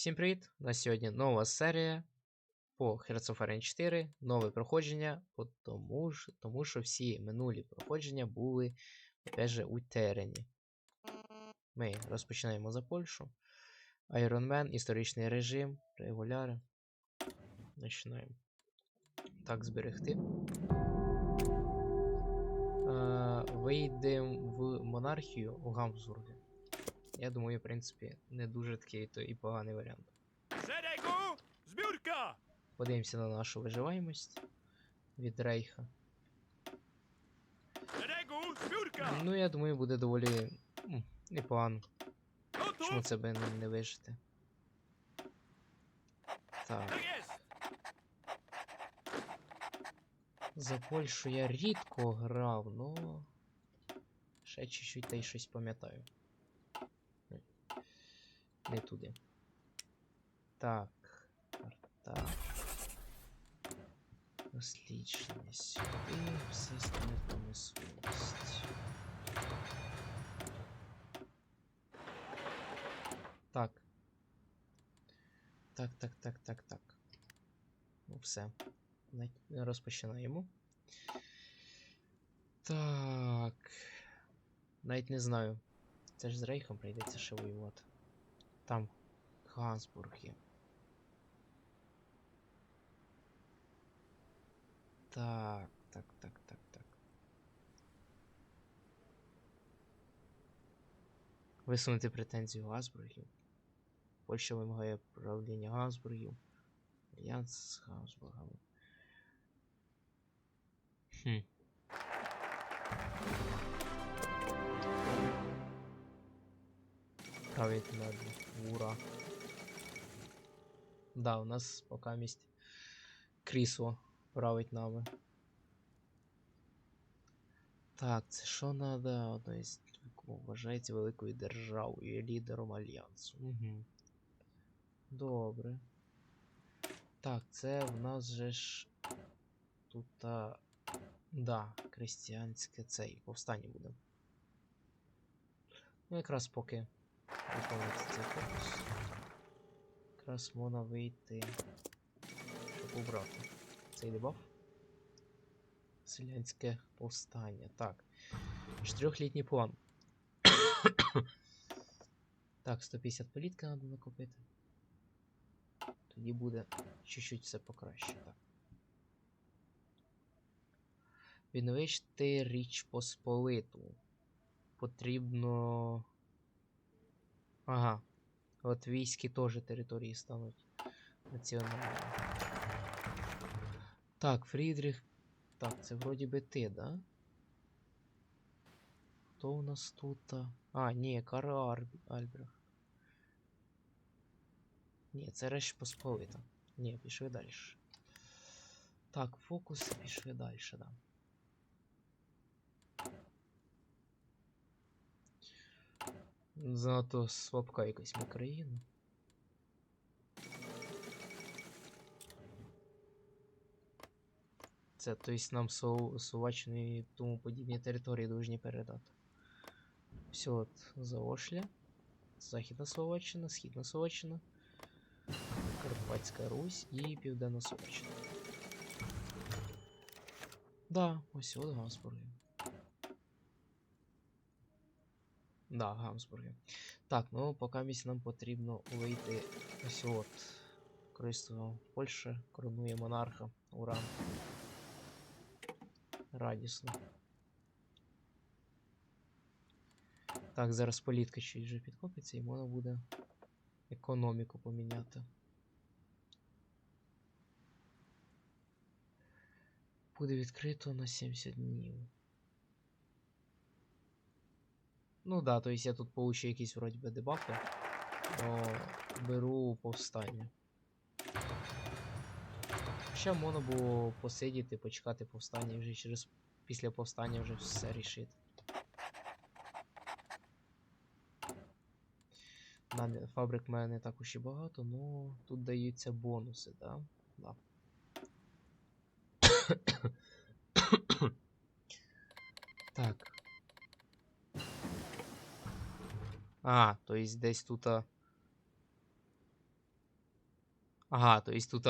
Всім привіт! На сьогодні нова серія по Iron 4, нове проходження, тому, тому що всі минулі проходження були опять у терені. Ми розпочинаємо за Польщу. Iron Man, історичний режим, регуляри. Починаємо. Так, зберегти. Вийдемо в монархію у Гамбургі. Я думаю, в принципі, не дуже такий то і поганий варіант. Zbiórka! Подивимося на нашу виживаємость від Рейха. Ну, я думаю, буде доволі непогано. Чому це би не, вижити? Так, за Польщу я рідко грав, но ще чуть-чуть та й щось пам'ятаю. Не туди. Так, карта. Дослідження сюди, все стане промисловість. Так. Так, так, так, так, так. Ну, все. Розпочинаємо. Так. Навіть не знаю. Це ж з Рейхом прийдеться ще воювати. Там Гансбург. Так, так, так, так, так. Висунути претензію Габсбургів. Польща вимагає правління Габсбургів. Альянс з Габсбургами. Хм. Править над Ура. Да, у нас пока місць крісло править нами. Так, це що надо? Одно із вважається великою державою лідером альянсу. Угу. Добре. Так, це в нас же ж тут. А... Да, крестьянське цей повстання буде. Ну, якраз поки. Якраз можна вийти, щоб убрати цей дебаф. Селянське повстання. Так. Чотирьохлітній план. так, 150 політки треба накопити. Тоді буде чуть-чуть все покраще. Так. Відновити річ Посполиту. Потрібно. Ага. От військи теж території стануть національними. Так, Фрідріх. Так, це вроді би ти, да? Хто у нас тут? А, ні, Карл Ар... Альбрехт. Ні, це Речь Посполита. Ні, пішли далі. Так, фокус, пішли далі, да. Занадто слабка якась ми країна. Це, то есть нам Словаччину і тому подібні території должні передати. Все от Заошля, Західна Словаччина, Східна Словаччина, Карпатська Русь і Південна Словаччина. Да, ось от Гамсбурги. Да, Гамсбурги. Так, ну поки місць нам потрібно вийти ось от. Королівство Польща коронує монарха. Ура! Радісно. Так, зараз політка чуть вже підкопиться і можна буде економіку поміняти. Буде відкрито на 70 днів. Ну да, то есть я тут получу якісь вроді би дебафи, но беру повстання. Ще можна було посидіти, почекати повстання вже через після повстання вже все рішити. Да, фабрик в мене не так уж і багато, но тут даються бонуси, да? Да. так. А, то есть десь тут. Ага, то есть тут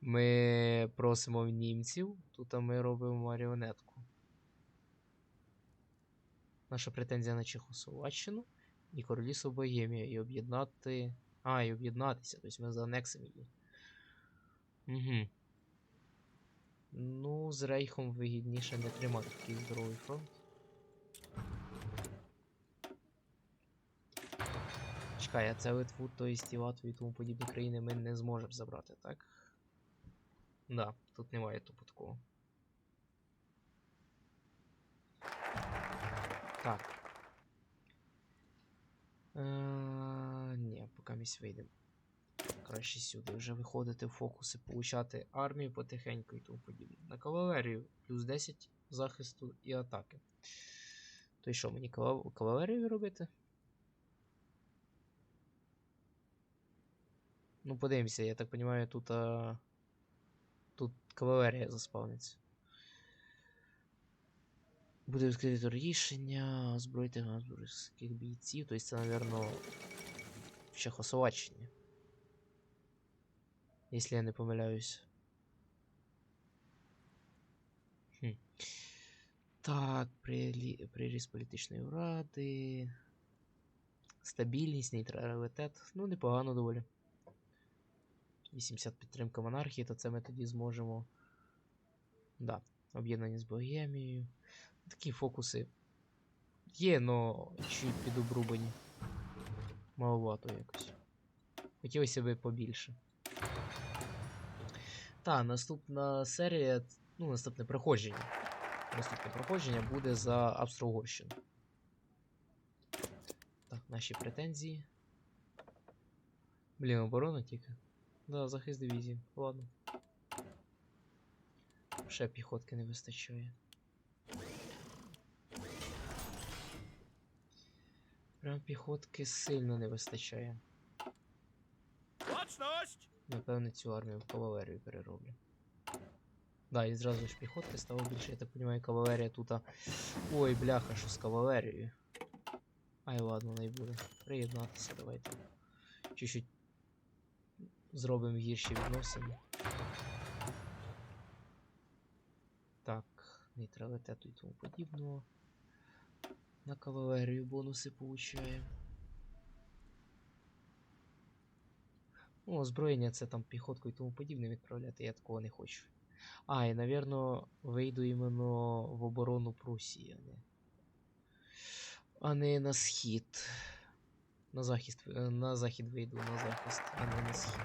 ми просимо в німців, тут ми робимо маріонетку. Наша претензія на Чехословаччину і Королівство Богемія, і об'єднати. А, і об'єднатися, тобто ми заанексимо її. Угу. Ну, з Рейхом вигідніше не тримати такий здоровий фронт. Чекай, а це Литву, то і Латвію і тому подібні країни ми не зможемо забрати, так? Да, тут немає тупо такого. Так. Е, ні, поки місь вийдемо. Краще сюди вже виходити в фокуси, получати армію потихеньку і тому подібне. На кавалерію плюс 10 захисту і атаки. То й що, мені кавалерію робити? Ну, подивимося, я так розумію, тут. А... Тут кавалерія заспавниться. Буде відкрито рішення, озброїти габсбурзьких бійців. Тобто це, напевно, в Чехословаччині. Якщо я не помиляюсь. Хм. Так, прилі... приріст політичної ради. Стабільність, нейтралітет. Ну, непогано доволі. 80 підтримка монархії, то це ми тоді зможемо. Да, об'єднання з Богемією. Такі фокуси є, но чуть підобрубані. Маловато якось. Хотілося б побільше. Та, наступна серія, ну, наступне проходження. Наступне проходження буде за Австро-Угорщину. Так, наші претензії. Блін, оборона тільки. Да, захист дивізії. Ладно. Ще піхотки не вистачає. Прям піхотки сильно не вистачає. Напевно, цю армію в кавалерію перероблю. Да, і зразу ж піхотки стало більше, я так розумію, кавалерія тут. Ой, бляха, що з кавалерією. Ай, ладно, не буде. Приєднатися, давайте. Чуть-чуть зробимо гірші відносини. Так, нейтралітету і тому подібного. На кавалерію бонуси получаємо. Ну, озброєння це там піхотку і тому подібне відправляти, я такого не хочу. А, і, напевно, вийду іменно в оборону Прусії, а не. А не на схід. На захист, е, на захід вийду на захист, а не на схід.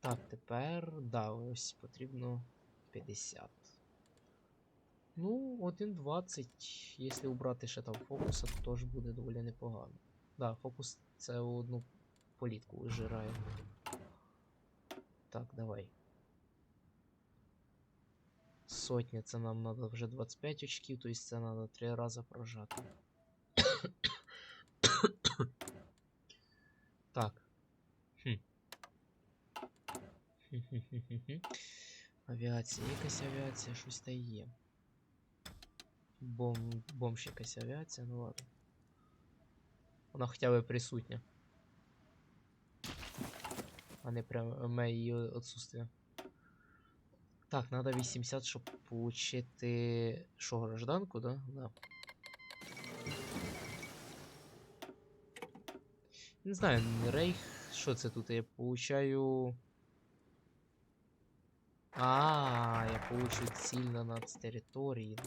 Так, тепер. Да, ось потрібно 50. Ну, 1.20. Якщо убрати ще там фокуса, то теж буде доволі непогано. Да, фокус це одну політку вижирає. Так, давай. Сотня, це нам треба вже 25 очків, тобто це треба 3 рази прожати. Так. Хм. Авіація, якась авіація, щось та є. Бом... Бомж якась авіація, ну ладно. Вона хоча б присутня. А не прям моє її отсутствие. Так, надо 80, щоб получити. Що, гражданку, да? Да. Не знаю, рейх. Що це тут? Я получаю. А, я получу ціль на нацтериторії.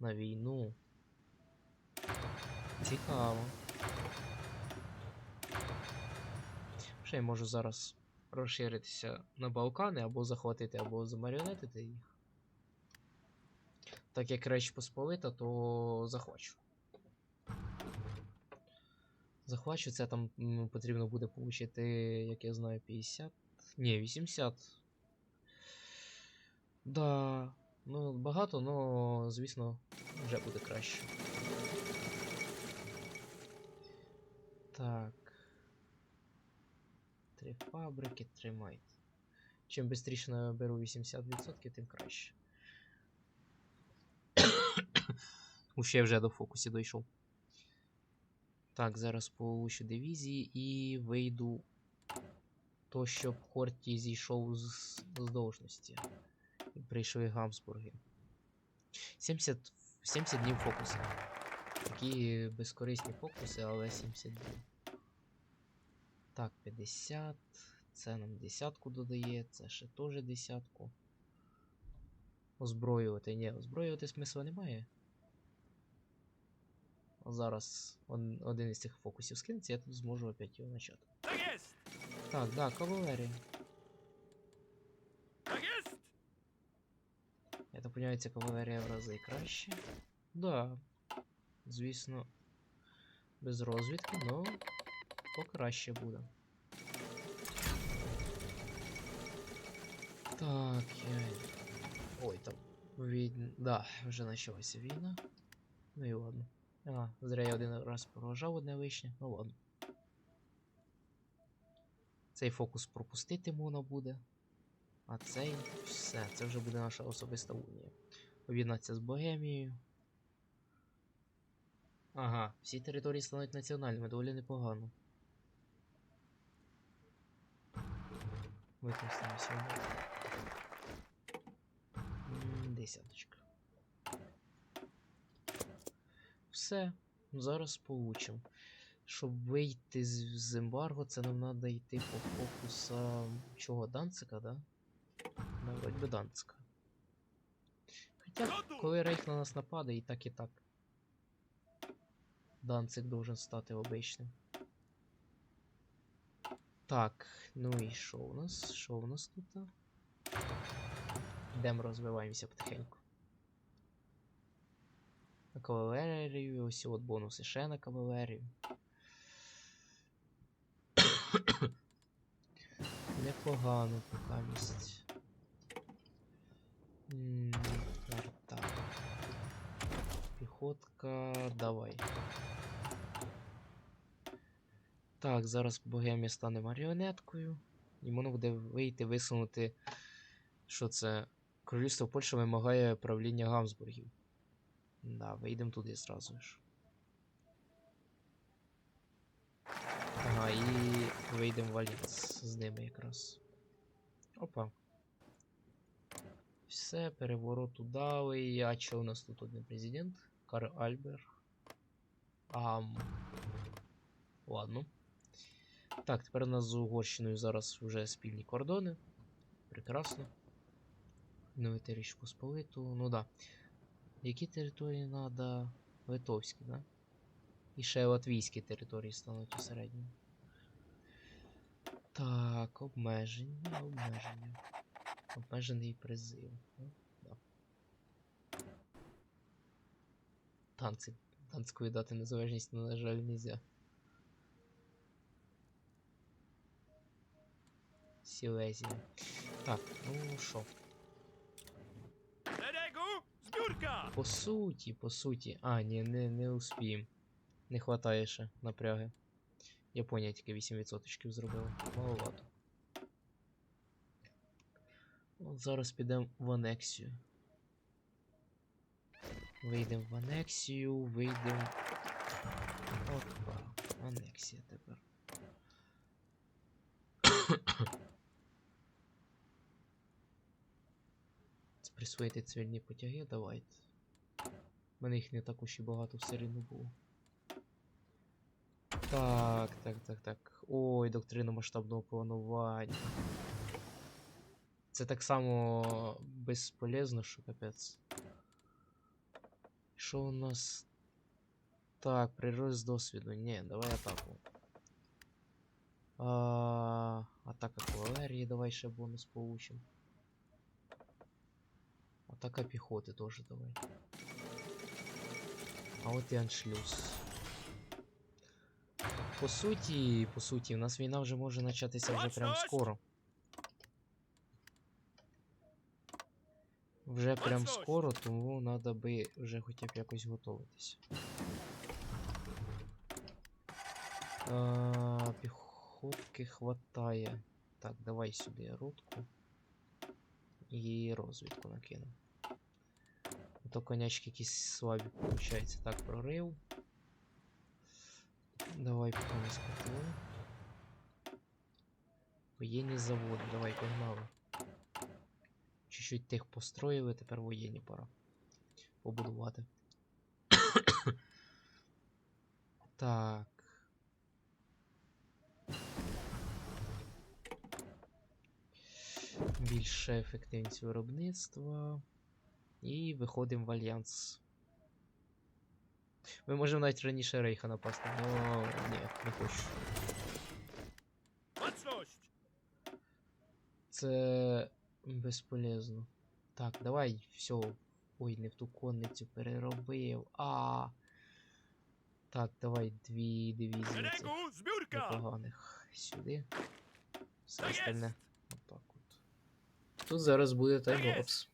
На війну. Цікаво. Ще я можу зараз розширитися на Балкани або захватити, або замаріонетити їх. Так як Реч Посполита, то захвачу. Захвачу, це там потрібно буде получити, як я знаю, 50. Ні, 80. Да. Ну, багато, но, звісно, вже буде краще. Так. Три фабрики, тримайте. Чим швидше наберу 80%, тим краще. Ще вже до фокусі дійшов. Так, зараз получу дивізії і вийду то, щоб Хорті зійшов з, з должності. І прийшли Гамсбурги. 70, 70 днів фокуси. Такі безкорисні фокуси, але 70 днів. Так, 50. Це нам десятку додає, це ще теж десятку. Озброювати. Ні, озброювати смисла немає. Зараз один із цих фокусів скинеться, я тут зможу опять його почати. Так! Да, кавалерія. Я так понимаю, ця кавалерія в рази краще. Да. Звісно, без розвідки, но покраще буде. Так, я. Ой, там. Від... Да, вже почалася війна. Ну і ладно. А, зря я один раз проважав одне лишнє, ну ладно. Цей фокус пропустити можна буде. А цей все, це вже буде наша особиста унія. Об'єднатися з Богемією. Ага, всі території стануть національними, доволі непогано. Використаємо сьогодні. Десяточка. Все, зараз получимо. Щоб вийти з, з ембарго, це нам треба йти по фокусам. Чого, Данцика, да? Ну, вроді би Данцика. Хоча, коли Рейх на нас нападе, і так, і так. Данцик должен стати обичним. Так, ну і що у нас? Що у нас тут? Йдемо розвиваємося потихеньку. Кавалерію, ось от бонуси ще на кавалерію. Непогано поки місць. Так. Піхотка, давай. Так, зараз Богемія стане маріонеткою. Воно буде вийти, висунути, що це Королівство Польща вимагає правління Гамсбургів. Да, вийдемо туди зразу ж. Ага, і вийдемо в альянс з ними якраз. Опа. Все, переворот удалий. А що у нас тут один президент? Карл Альбер. Ам. Ладно. Так, тепер у нас з Угорщиною зараз вже спільні кордони. Прекрасно. Новити Річ Посполиту. Ну да. Які території треба? Литовські, да? І ще латвійські території стануть у. Так, обмеження, обмеження. Обмежений призив. Ну, да. Танці. Танцької дати незалежність, ну, на жаль, нельзя. Сілезія. Так, ну що. По суті, по суті. А, ні, не, не успіємо. Не хватає ще напряги. Японія тільки 8% зробила. Маловато. От зараз підемо в анексію. Вийдемо в анексію, вийдемо. Опа, анексія тепер. Присвоїти цивільні потяги, давайте. У мене їх не так уж і багато все рівно було. Так, так, так, так. Ой, доктрина масштабного планування. Це так само безполезно, що капець. Що у нас? Так, прирост досвіду. Ні, давай атаку. А, атака кавалерії, давай ще бонус получим. Атака піхоти теж давай. А от і аншлюз. По суті, по суті, у нас війна вже може початися вже прям скоро. Вже прям скоро, тому треба би вже хоча б якось готуватись. А, піхотки хватає. Так, давай сюди рудку. І розвідку накину. То конячки якісь слабі получається. Так, прорив. Давай потім спитаю. Воєнні заводи, давай погнали. Чуть-чуть тих построїли, тепер воєнні пора. Побудувати. так. Більше ефективність виробництва. І виходимо в альянс. Ми можемо навіть раніше рейха напасти, але ні, не хочу. Це безполезно. Так, давай все. Ой, не в ту конницю переробив. А. Так, давай дві дивізії непоганих сюди. Все остальне. Отак от. Тут зараз буде таймлапс.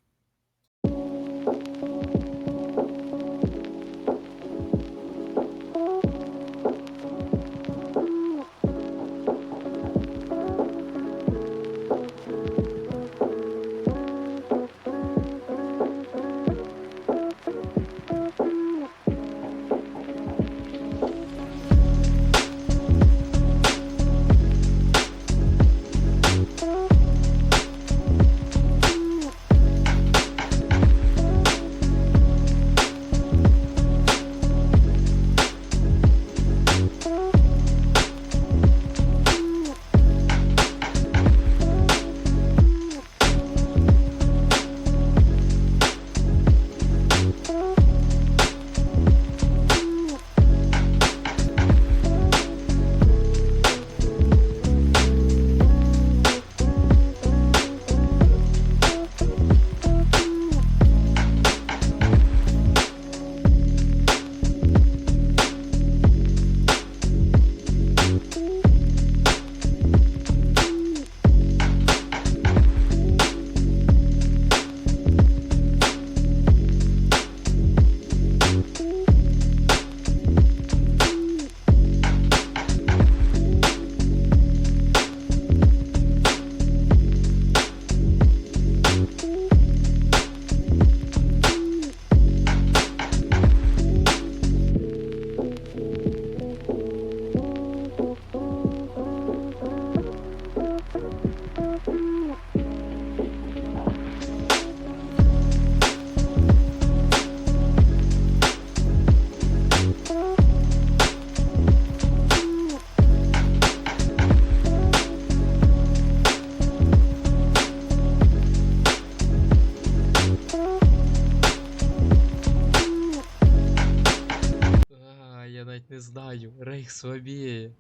Знаю. Рейх слабіє.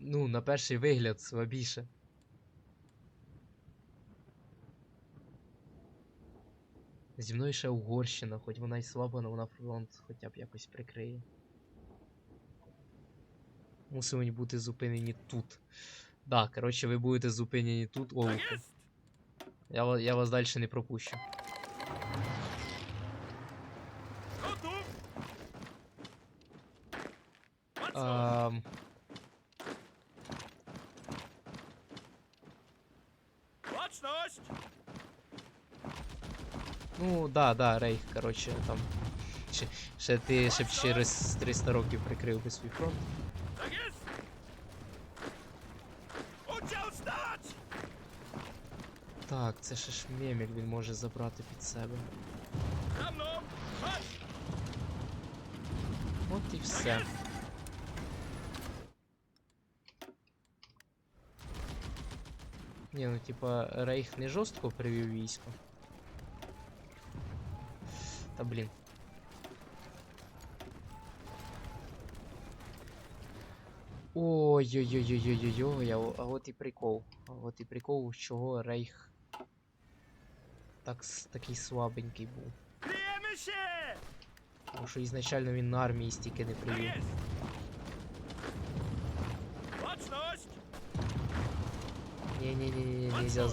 Ну, на перший вигляд слабіше. Зі мною ще Угорщина, хоч вона й слаба, але вона фронт хоча б якось прикриє. Мусимо бути зупинені тут. Да, коротше, ви будете зупинені тут, jest! Я, я вас далі не пропущу. Baczność! ну, да, да, Рейх, коротше, там. Ще, ще ти ще б через 300 років прикрив би свій фронт. Так, це ще ж Мемель він може забрати під себе. От і все. Ні, ну типа Рейх не жорстко привів військо. Та блін. Ой-ой-ой-ой-ой-ой, а от і прикол. А от і прикол, чого Рейх так, такий слабенький був. Тому що ізначально він на армії стільки не привів. Ні-ні-ні, нельзя!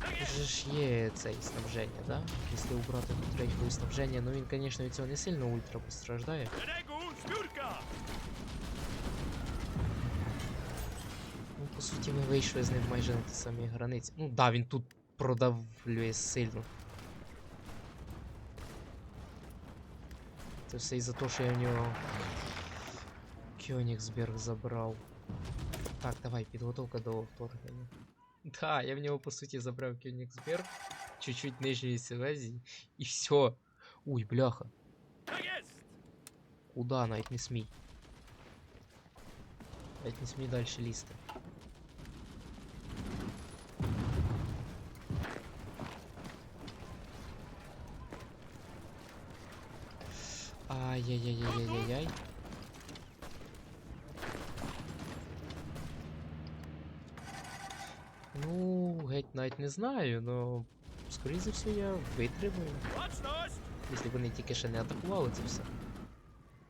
Tak же ж є цей снабження, да? Якщо убрати тут рейхове снабження, ну він, звісно, від цього не сильно ультра постраждає. Ну, по суті, ми вийшли з ним майже на ті самі границі. Ну да, він тут продавлює сильно. Це все із-за того, що я в нього Кёнігсберг забрав. Так, давай, підготовка до вторгнення. Да, я в нього по суті забрав Кёнігсберг, чуть-чуть нижньої Силезії, і все. Уй, бляха. Vergesst! Куда? Навіть не смій. Навіть не смій далі лізти. Ай-яй-яй-яй-яй-яй. Ну, геть навіть не знаю, но скоріше за все я. Watchnost! Якщо вони тільки ще не атакували це все.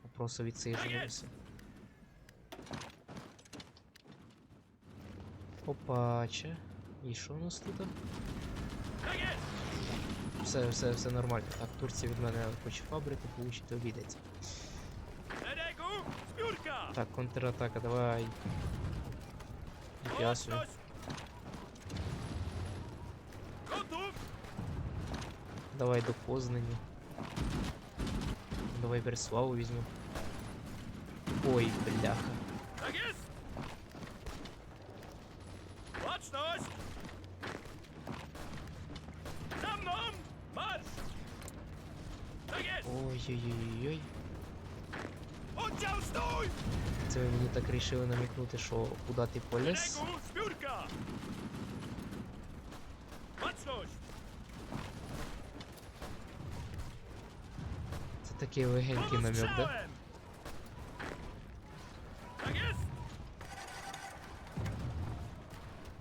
А просто відсиджувалися. Опача. І що у нас тут? Vergesst! Все, все, все нормально. Так, Турція від мене хоче фабрику, получити обідеться. Verdeckung! Spurka! Так, контратака, давай. Піасю. Watchnost! Kontum! Давай до Познані. Давай Берславу візьму. Ой, бляха. Ой-ой-ой-ой. Це ви мені так рішили намікнути, що куди ти! Watchnost! Це такий легенький намек, да?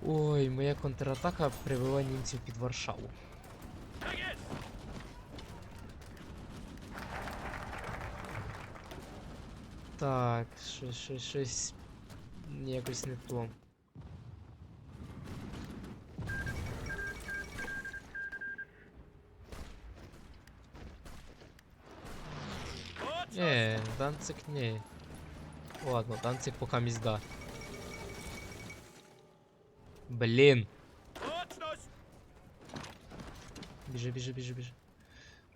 Ой, моя контратака привела німців під Варшаву. Так, щось, щось, щось якось не то. Watchnost! Не, Данцик не. Ладно, Данцик пока мізда. Блін. Watchnost! Біжи, біжи, біжи, біжи.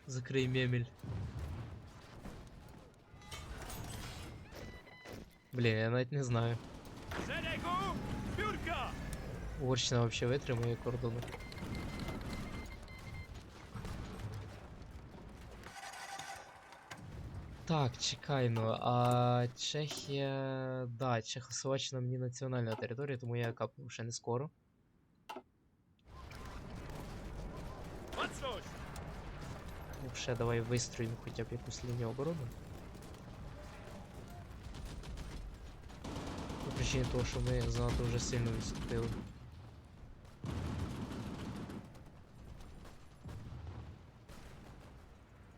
Закрий мемель. Блін, я навіть не знаю. Verdeckung! Spurka! Угорщина вообще витримує кордони. Так, чекай, ну, а Чехія. Да, Чехословаччина мені національна територія, тому я капну ще не скоро. Watchnost! Ну, ще давай вистроїмо хоча б якусь лінію оборони. причині того, що ми занадто вже сильно відступили.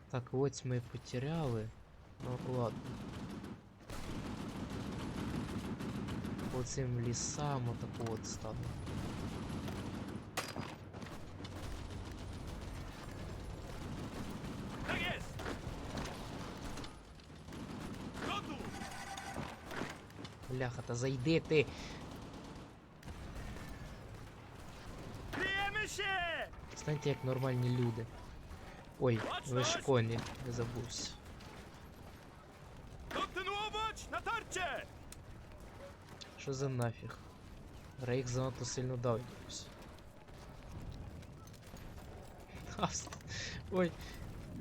Так, ось ми потеряли. Ну ладно. По цим лісам отаку от стану. Бляха, та зайди ти! Станьте як нормальні люди. Ой, ви ж коні, не забувся. Що за нафіг? Рейх занадто сильно дав якось. Ой,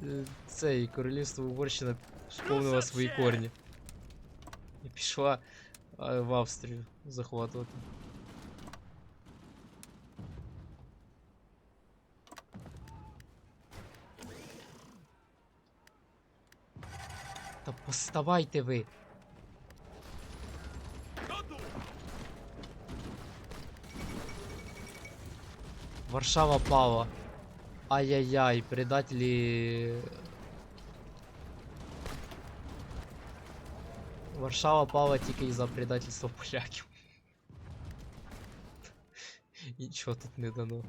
е, цей королівство Угорщина сповнило свої корні. І пішла в Австрію захватувати. Та поставайте ви! Варшава пала. Ай-яй-яй, предатели. Варшава пала тільки із-за предательства поляків. Нічого тут не дано.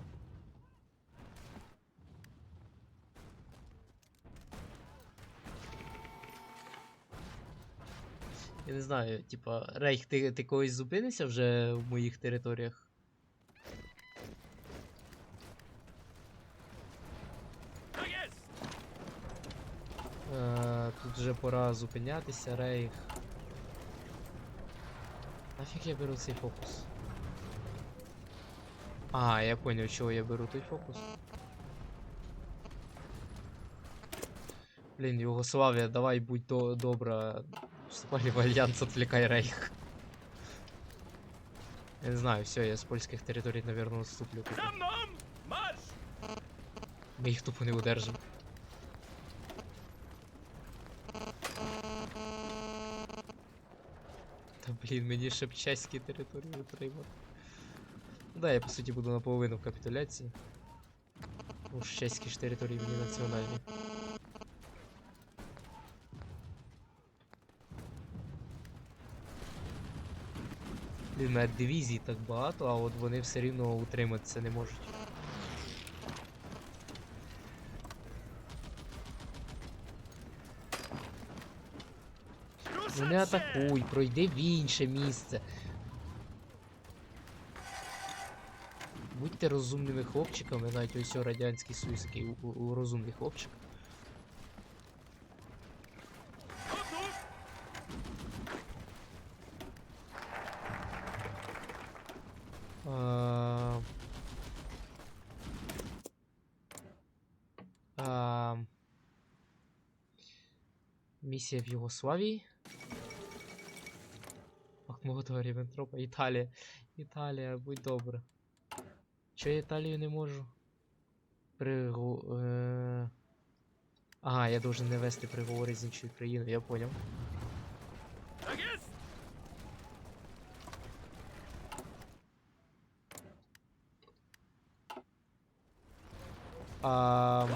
Я не знаю, типа, Рейх, ти, ти колись зупинишся вже в моїх територіях? Е, Тут вже пора зупинятися, рейх. Нафіг я беру цей фокус? А, я поняв, чого я беру той фокус. Блін, Югославія, давай будь до добра. Вступай в альянс, отвлекай рейх. Я не знаю, все, я з польських територій, наверное! Marsz! Ми їх тупо не удержимо. Блін, мені ще б чеські території отримати. Ну Да, я по суті буду наполовину в капітуляції. Ну, ж чеські ж території мені національні. Блін, мене дивізій так багато, а от вони все рівно утриматися не можуть. Ну Ruszać не атакуй, пройди в інше місце. Будьте розумними хлопчиками, навіть ось Радянський Союз, який у, у, розумний хлопчик. Місія в Югославії. Ахмотова, Ріббентропа, Італія. Італія, будь добре. Чого я Італію не можу? Пригу... Е... Ага, я должен не вести переговори з іншою країною, я поняв. А...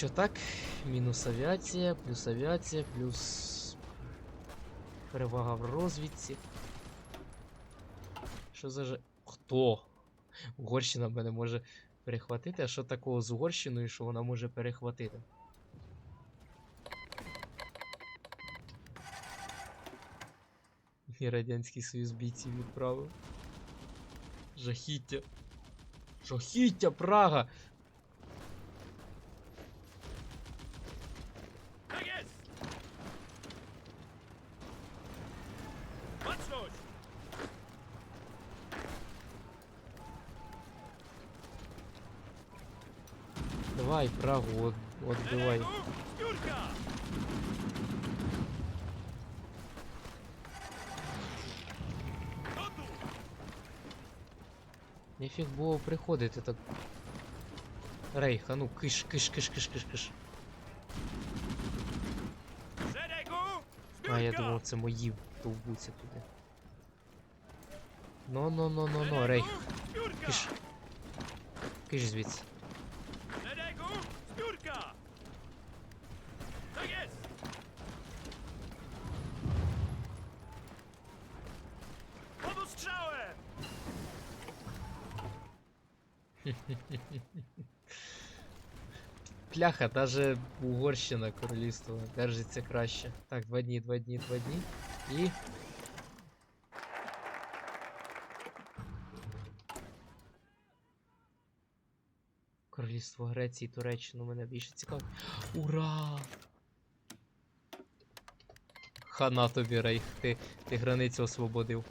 Chodź! Так? Мінус авіація, плюс авіація, плюс перевага в розвідці. Що за же. Хто? Угорщина мене може перехватити, а що такого з Угорщиною, що вона може перехватити? І Радянський Союз бійців відправив. Жахіття. Жахіття, Прага! Давай, Прагу, от, отбивай. Нефіг було приходити так. Рейх, а ну киш, киш, киш, киш, киш, киш. А, я думав, це мої довбуться туди. Ну, рейх. Киш. Киш звідси. Пляха, даже Угорщина королівство держиться краще. Так, два дні, два дні, два дні. І. Королівство Греції, Туреччину мене більше цікавить. Ура! Хана тобі, Рейх, ти, ти границю освободив.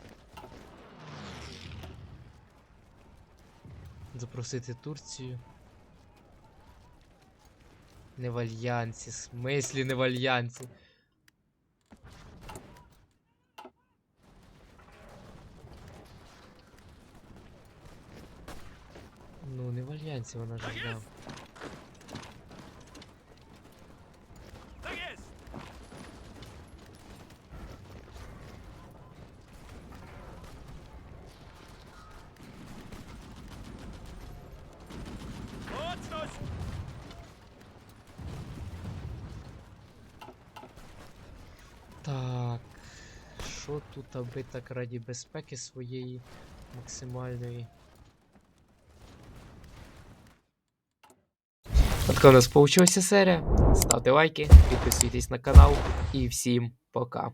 Запросити Турцію. Не в альянсі, смислі не в альянсі. Ну, не в альянсі вона ж Tak Що так раді безпеки своєї максимальної? Така у нас получилася серія. Ставте лайки, підписуйтесь на канал і всім пока.